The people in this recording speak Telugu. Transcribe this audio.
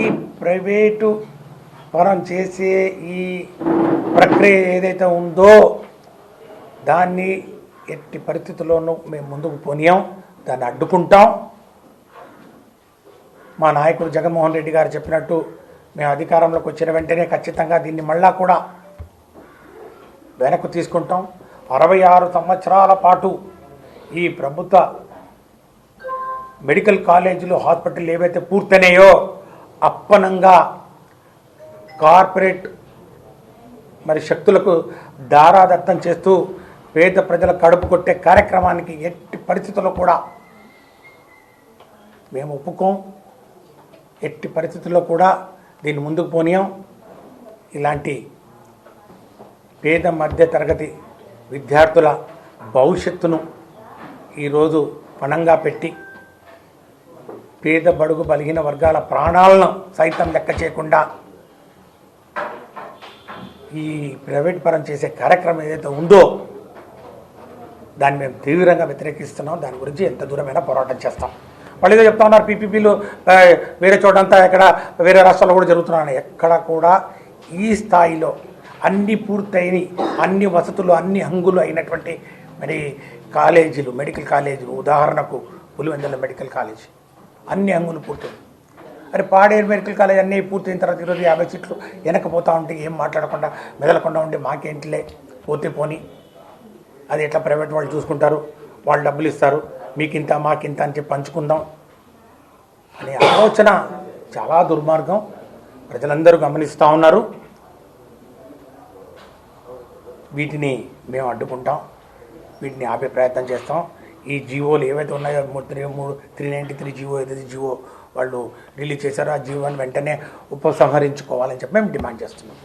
ఈ ప్రైవేటు మనం చేసే ఈ ప్రక్రియ ఏదైతే ఉందో దాన్ని ఎట్టి పరిస్థితుల్లోనూ మేము ముందుకు పోనీయం. దాన్ని అడ్డుకుంటాం. మా నాయకుడు జగన్మోహన్ రెడ్డి గారు చెప్పినట్టు మేము అధికారంలోకి వచ్చిన వెంటనే ఖచ్చితంగా దీన్ని మళ్ళా కూడా వెనక్కు తీసుకుంటాం. అరవై ఆరు సంవత్సరాల పాటు ఈ ప్రభుత్వ మెడికల్ కాలేజీలు హాస్పిటల్ ఏవైతే పూర్తయినాయో అప్పనంగా కార్పొరేట్ మరి శక్తులకు దారాదత్తం చేస్తూ పేద ప్రజల కడుపు కొట్టే కార్యక్రమానికి ఎట్టి పరిస్థితుల్లో కూడా మేము ఒప్పుకోం. ఎట్టి పరిస్థితుల్లో కూడా దీన్ని ముందుకు పోనీయం. ఇలాంటి పేద మధ్య తరగతి విద్యార్థుల భవిష్యత్తును ఈరోజు పణంగా పెట్టి పేద బడుగు బలిగిన వర్గాల ప్రాణాలను సైతం లెక్క చేయకుండా ఈ ప్రైవేట్ పరం చేసే కార్యక్రమం ఏదైతే ఉందో దాన్ని మేము తీవ్రంగా వ్యతిరేకిస్తున్నాం. దాని గురించి ఎంత దూరమైనా పోరాటం చేస్తాం. వాళ్ళు ఏదో చెప్తా ఉన్నారు పీపీపీలు వేరే చోటంతా ఎక్కడ వేరే రాష్ట్రాల్లో కూడా జరుగుతున్నాయని. ఎక్కడ కూడా ఈ స్థాయిలో అన్ని పూర్తయిన అన్ని వసతులు అన్ని హంగులు అయినటువంటి మరి కాలేజీలు మెడికల్ కాలేజీలు ఉదాహరణకు పులివెందుల మెడికల్ కాలేజీ. అన్ని అంగులు పూర్తయి అరే పాడేరు మెడికల్ కాలేజ్ అన్నీ పూర్తయిన తర్వాత ఈరోజు యాభై సీట్లు వెనకపోతా ఉంటే ఏం మాట్లాడకుండా మెదలకుండా ఉంటే మాకేంటిలే? పోతే పోని. అది ఎట్లా ప్రైవేట్ వాళ్ళు చూసుకుంటారు? వాళ్ళు డబ్బులు ఇస్తారు. మీకింత మాకింత అని చెప్పి పంచుకుందాం. అనే ఆలోచన చాలా దుర్మార్గం. ప్రజలందరూ గమనిస్తూ ఉన్నారు. వీటిని మేము అడ్డుకుంటాం. వీటిని ఆపే ప్రయత్నం చేస్తాం. ఈ జియోలు ఏవైతే ఉన్నాయో మూడు త్రీ మూడు త్రీ నైంటీ త్రీ జియో ఏదైతే జియో వాళ్ళు రిలీజ్ చేశారో ఆ జీవోని వెంటనే ఉపసంహరించుకోవాలని చెప్పి మేము డిమాండ్ చేస్తున్నాం.